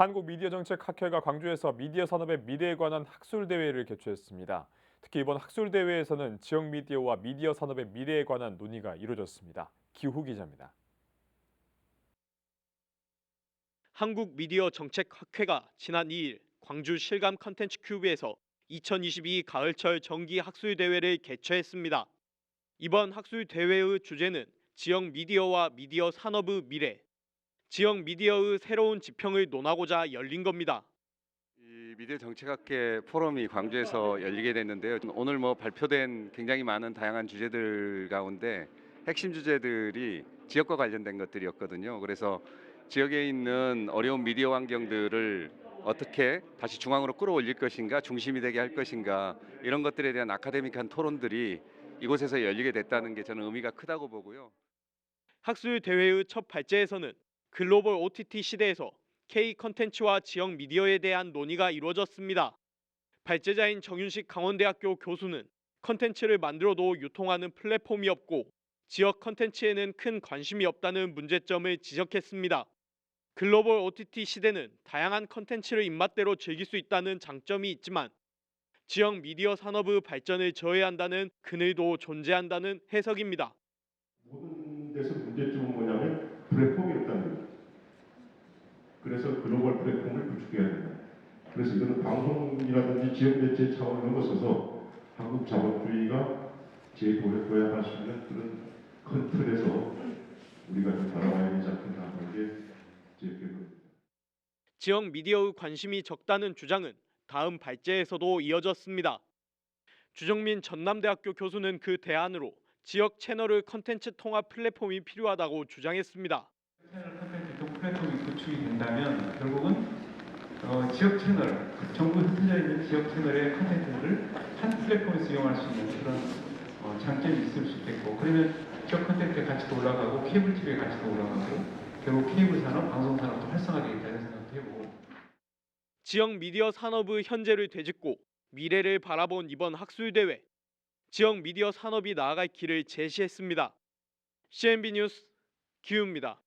한국미디어정책학회가 광주에서 미디어 산업의 미래에 관한 학술 대회를 개최했습니다. 특히 이번 학술 대회에서는 지역 미디어와 미디어 산업의 미래에 관한 논의가 이루어졌습니다. 기후 기자입니다. 한국 미디어 정책 학회가 지난 2일 광주 실감 컨텐츠 큐브에서 2022 가을철 정기 학술 대회를 개최했습니다. 이번 학술 대회의 주제는 지역 미디어와 미디어 산업의 미래, 지역 미디어의 새로운 지평을 논하고자 열린 겁니다. 이 미디어 정책학회 포럼이 광주에서 열리게 됐는데요. 오늘 뭐 발표된 굉장히 많은 다양한 주제들 가운데 핵심 주제들이 지역과 관련된 것들이었거든요. 그래서 지역에 있는 어려운 미디어 환경들을 어떻게 다시 중앙으로 끌어올릴 것인가, 중심이 되게 할 것인가 이런 것들에 대한 아카데믹한 토론들이 이곳에서 열리게 됐다는 게 저는 의미가 크다고 보고요. 학술 대회의 첫 발제에서는 글로벌 OTT 시대에서 K 컨텐츠와 지역 미디어에 대한 논의가 이루어졌습니다. 발제자인 정윤식 강원대학교 교수는 컨텐츠를 만들어도 유통하는 플랫폼이 없고 지역 컨텐츠에는 큰 관심이 없다는 문제점을 지적했습니다. 글로벌 OTT 시대는 다양한 컨텐츠를 입맛대로 즐길 수 있다는 장점이 있지만 지역 미디어 산업의 발전을 저해한다는 그늘도 존재한다는 해석입니다. 모든 데서 문제점은 뭐냐면 플랫폼이 없다는 거예요. 그래서 글로벌 플랫폼을 구축해야 된다. 그래서 이거는 방송이라든지 지역 매체 차원을 넘어서서 한국 자본주의가 재도약해야 할 수 있는 그런 큰 틀에서 우리가 좀 바라봐야 되지 않겠나 하는 게. 지역 미디어의 관심이 적다는 주장은 다음 발제에서도 이어졌습니다. 주정민 전남대학교 교수는 그 대안으로 지역 채널의 컨텐츠 통합 플랫폼이 필요하다고 주장했습니다. 플랫폼이 구축이 된다면 결국은 어, 지역 채널, 전국 흩어져 있는 지역 채널의 콘텐츠를 한 플랫폼에서 이용할 수 있는 그런 어, 장점이 있을 수 있겠고 그러면 지역 콘텐츠의 가치도 올라가고 케이블 TV의 가치도 올라가고 결국 케이블 산업, 방송 산업도 활성화되겠다 이런 생각도 해보고 지역 미디어 산업의 현재를 되짚고 미래를 바라본 이번 학술 대회. 지역 미디어 산업이 나아갈 길을 제시했습니다. CNB 뉴스 기우입니다.